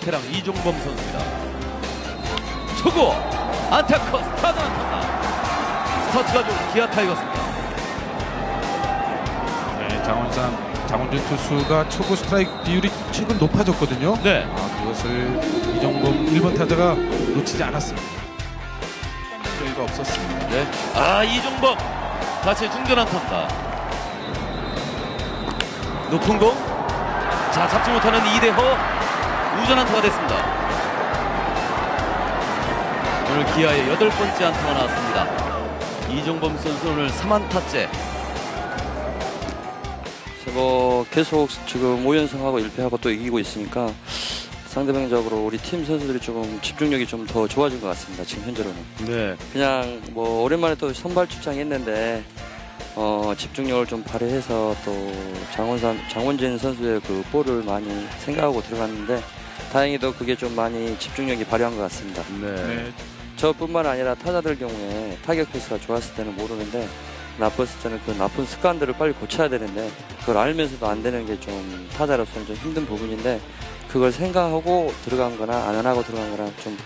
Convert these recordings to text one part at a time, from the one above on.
베테랑 이종범 선수입니다. 초구 안타커 스타트 안타다. 스타트가 좋은 기아 타이거스입니다. 네, 장원삼 장원준 투수가 초구 스트라이크 비율이 최근 높아졌거든요. 네. 아, 그것을 이정범 1번 타자가 놓치지 않았습니다. 여유가 없었습니다. 네. 아 이종범 다시 중전 안타입니다. 높은 공. 자 잡지 못하는 이대호 우전 안타가 됐습니다. 오늘 기아의 여덟 번째 안타가 나왔습니다. 이종범 선수 오늘 3안타째. 그래서 뭐 계속 지금 5연승하고 1패하고 또 이기고 있으니까 상대방적으로 우리 팀 선수들이 조금 집중력이 좀 더 좋아진 것 같습니다. 지금 현재로는. 네. 그냥 뭐 오랜만에 또 선발 출장했는데 어, 집중력을 좀 발휘해서 또 장원삼 장원진 선수의 그 볼을 많이 생각하고 들어갔는데 다행히도 그게 좀 많이 집중력이 발휘한 것 같습니다. 네. 네, 저뿐만 아니라 타자들 경우에 타격 패스가 좋았을 때는 모르는데 나빴을 때는 그 나쁜 습관들을 빨리 고쳐야 되는데 그걸 알면서도 안 되는 게 좀 타자로서는 좀 힘든 부분인데 그걸 생각하고 들어간 거나 안 하고 들어간 거나 좀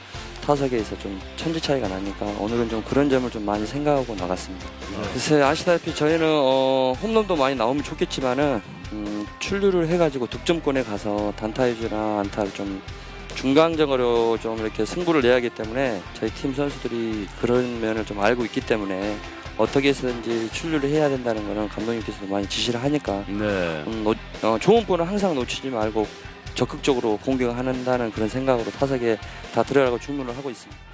타석에서 좀 천지 차이가 나니까 오늘은 좀 그런 점을 좀 많이 생각하고 나갔습니다. 글쎄 아시다시피 저희는 어, 홈런도 많이 나오면 좋겠지만은 음, 출루를 해가지고 득점권에 가서 단타 위주나 안타를 좀 중간적으로 좀 이렇게 승부를 내야 하기 때문에 저희 팀 선수들이 그런 면을 좀 알고 있기 때문에 어떻게 해서든지 출루를 해야 된다는 거는 감독님께서도 많이 지시를 하니까 네. 음, 놓- 어, 좋은 볼은 항상 놓치지 말고 적극적으로 공격을 한다는 그런 생각으로 타석에 다 들어가고 주문을 하고 있습니다.